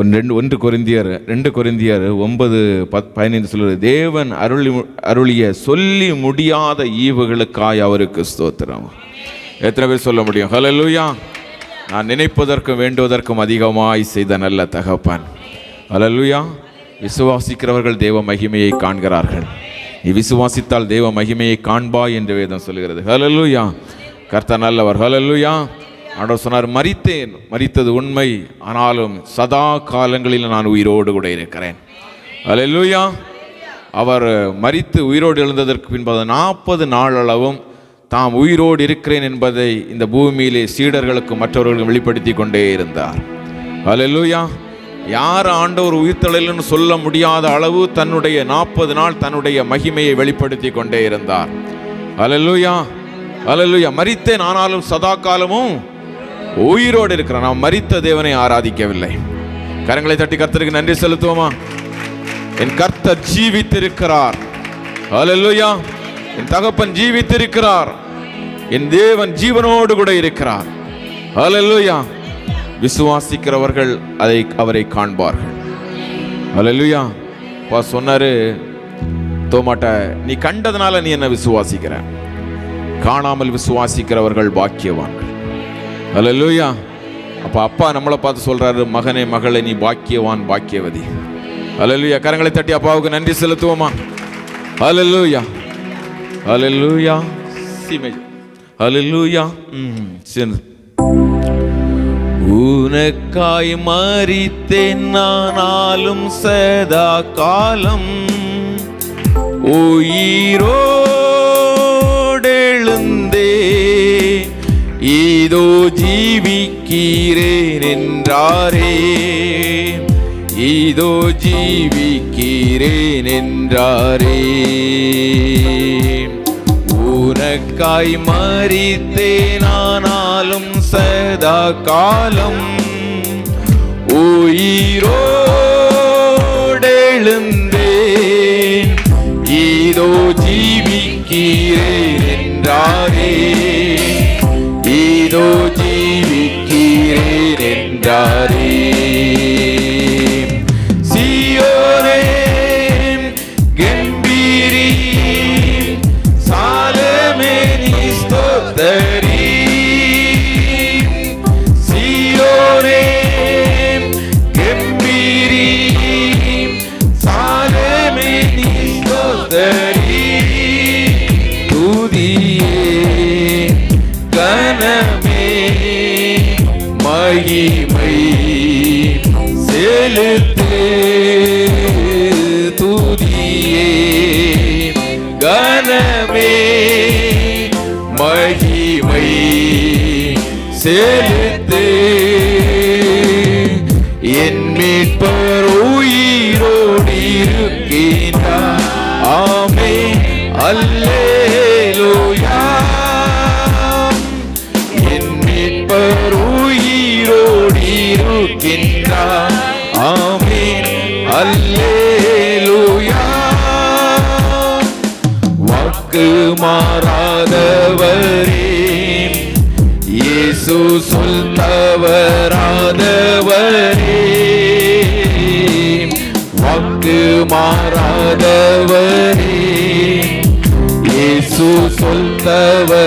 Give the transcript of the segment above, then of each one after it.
One ரெண்டு ஒன்று கொரிந்தியர் ரெண்டு கொரிந்தியர் ஒன்பது பத் பதினைந்து சொல்லுவது தேவன் அருளி அருளிய சொல்லி முடியாத ஈவுகளுக்காய் அவருக்கு ஸ்தோத்திரம். எத்தனை பேர் சொல்ல முடியும்? ஹalleluya நான் நினைப்பதற்கும் வேண்டுவதற்கும் அதிகமாய் செய்த நல்ல தகப்பன். ஹalleluya விசுவாசிக்கிறவர்கள் தேவ மகிமையை காண்கிறார்கள். நீ விசுவாசித்தால் தேவ மகிமையை காண்பாய் என்று வேதம் சொல்கிறது ஹalleluya கர்த்த நல்லவர். ஹalleluya ஆண்டவர் சொன்னார் மறித்தேன் மறித்தது உண்மை ஆனாலும் சதா காலங்களில் நான் உயிரோடு கூட இருக்கிறேன். அல்லேலூயா அவர் மறித்து உயிரோடு எழுந்ததற்கு பின்பு நாற்பது நாளளவும் தாம் உயிரோடு இருக்கிறேன் என்பதை இந்த பூமியிலே சீடர்களுக்கும் மற்றவர்களுக்கும் வெளிப்படுத்தி கொண்டே இருந்தார். அல்லேலூயா யார் ஆண்டவர் உயிர்த்தெழல்னு சொல்ல முடியாத அளவு தன்னுடைய நாற்பது நாள் தன்னுடைய மகிமையை வெளிப்படுத்தி கொண்டே இருந்தார். அல்லேலூயா அலலுயா மறித்தேன் ஆனாலும் சதா காலமும் உயிரோடு இருக்கிறான். நாம் மறித்த தேவனை ஆராதிக்கவில்லை. கரங்களை தட்டி கர்த்தருக்கு நன்றி செலுத்துவோமா? என் கர்த்தர் ஜீவித்திருக்கிறார். அலல்லுயா என் தகப்பன் ஜீவித்திருக்கிறார். என் தேவன் ஜீவனோடு கூட இருக்கிறார். அலல்லுயா விசுவாசிக்கிறவர்கள் அதை அவரை காண்பார்கள். அலல்லுயா பா சொன்னாரு தோமாட்ட நீ கண்டதனால நீ என்ன விசுவாசிக்கிற. காணாமல் விசுவாசிக்கிறவர்கள் பாக்கியவான்கள். ஹalleluya அப்ப அப்பா நம்மளை பார்த்து சொல்றாரு மகனே மகளே நீ பாக்கியவான் பாக்கியவதி. ஹalleluya கரங்களை தட்டி அப்பாவுக்கு நன்றி செலுத்துவோமா? ஹalleluya ஹalleluya சிமை. ம் சரி. உனக்காய் மறித்தேன் நானாலும் சதா காலம். உயிரோடெழுந்தே இதோ ஜீவிக்கிறேன் என்றாரே இதோ ஜீவிக்கிறேன் என்றாரே உனக்காய் மறித்தேனானாலும் சதா காலம் ஜீவிக்கிறேன் மகிமை செலுத்து துதியே. கனமே மகிமை செலுத்து. இருக்கின்றார் ஆமென் அல்லேலூயா வாக்கு மாறாதவரே. இயேசு சொல்தவராதவரே வாக்கு மாறாதவரே இயேசு சொல்தவராதவரே.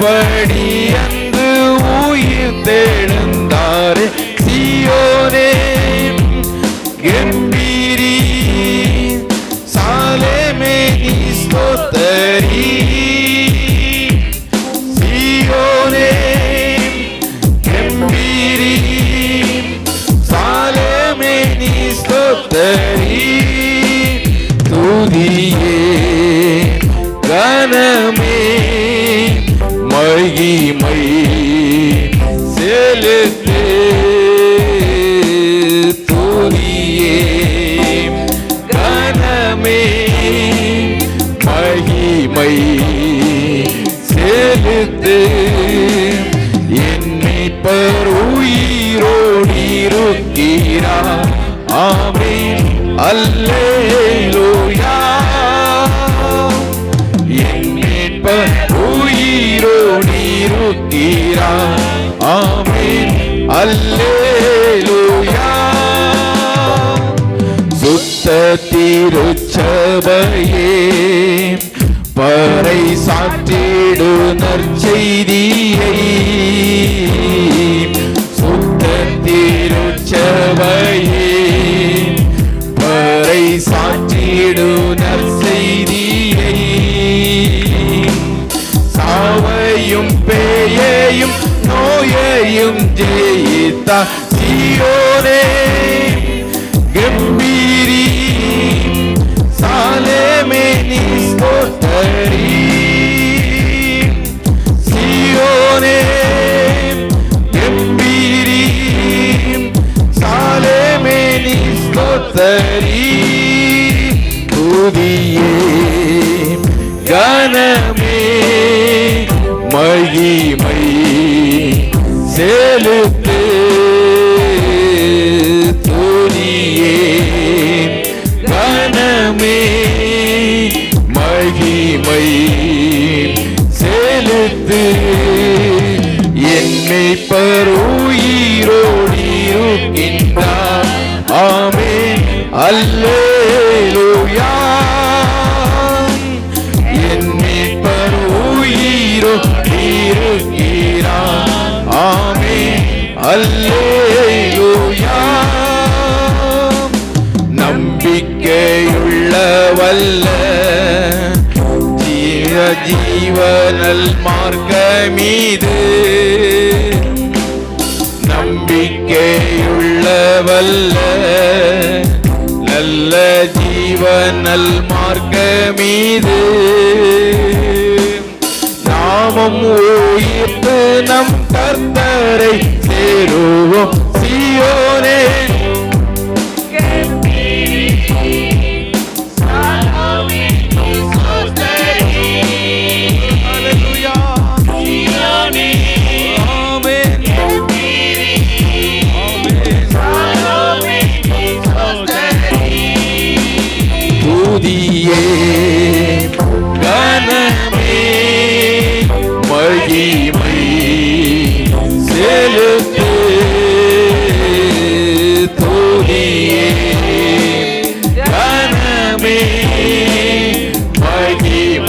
படி அங்கு உயிர் தெழுந்தாரே செலுத்து என்னை பர் உயிரோடு இருக்கிறார் ஆமென் அல்லேலூயா. என் மீட்பர் உயிரோடு இருக்கிறார் ஆமென் அல்லேலூயா. சுத்த திருச்சபையே பறை சாற்றிடு நற்செய்தியை சுத்த திருச்சபையே. வரை சாற்றிடு நற்செய்தியை சாவையும் பேயையும் நோயையும் ஜெயித்தா சியோனே. கம்பீரி சாலேமே நீ ஸ்தோத்தரி கனமே மகிமை செலுத்து துதியே கனமே. மகிமை செலுத்து என்னை பருயிரோடி இருக்கின்றார் அல்லே அல்லேலூயா. நம்பிக்கையுள்ள வல்ல ஜீவ ஜீவனல் மார்க்க மீது நம்பிக்கையுள்ள வல்ல நல்ல ஜீவனல் மார்க்க மீது நாமம் உயிர்த்து நம் கர்த்தரை சேருவோம். சியோனே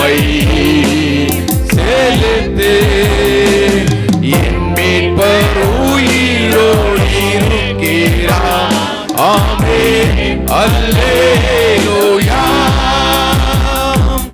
மகிமை செலுத்து. என் மீட்பர் உயிரோடு இருக்கிறார். ஆமென். அல்லேலூயா.